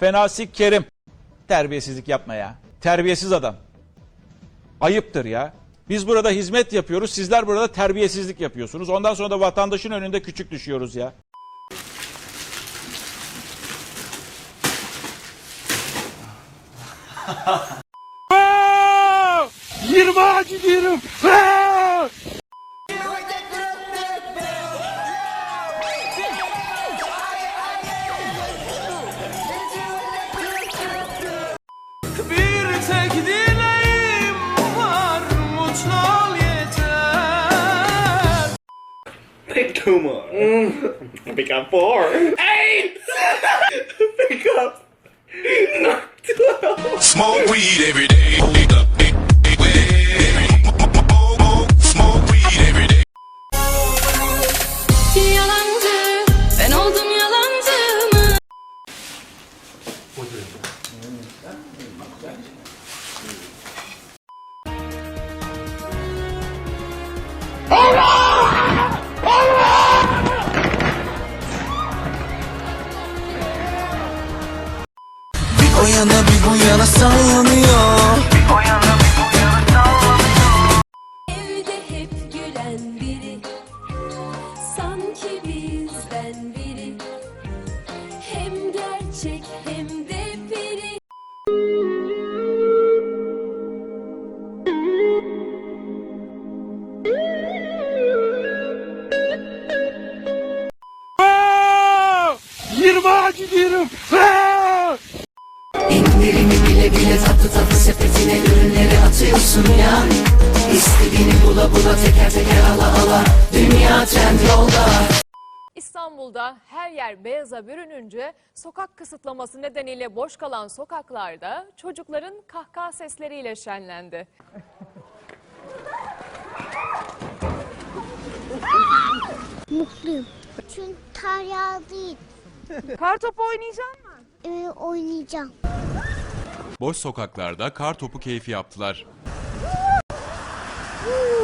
Fenasi Kerim. Terbiyesizlik yapma ya. Terbiyesiz adam. Ayıptır ya. Biz burada hizmet yapıyoruz. Sizler burada terbiyesizlik yapıyorsunuz. Ondan sonra da vatandaşın önünde küçük düşüyoruz ya. Bir tek dileğim var mutlu ol yeter Pick two more. Mm. Pick up four. Eight. Pick up. Smoke weed every day. Bir o yana bir bu yana sallanıyor Evde hep gülen biri Sanki bizden biri. Hem gerçek hem İndirimi bile bile tatlı tatlı sepetine ürünleri atıyorsun ya İstediğini bula bula teker teker ala ala Dünya trend yolda İstanbul'da her yer beyaza bürününce sokak kısıtlaması nedeniyle boş kalan sokaklarda çocukların kahkaha sesleriyle şenlendi. Mutluyum. Çünkü kar yağdı. Kartopu oynayacak mı? Ee, oynayacağım. Boş sokaklarda kar topu keyfi yaptılar. Woo!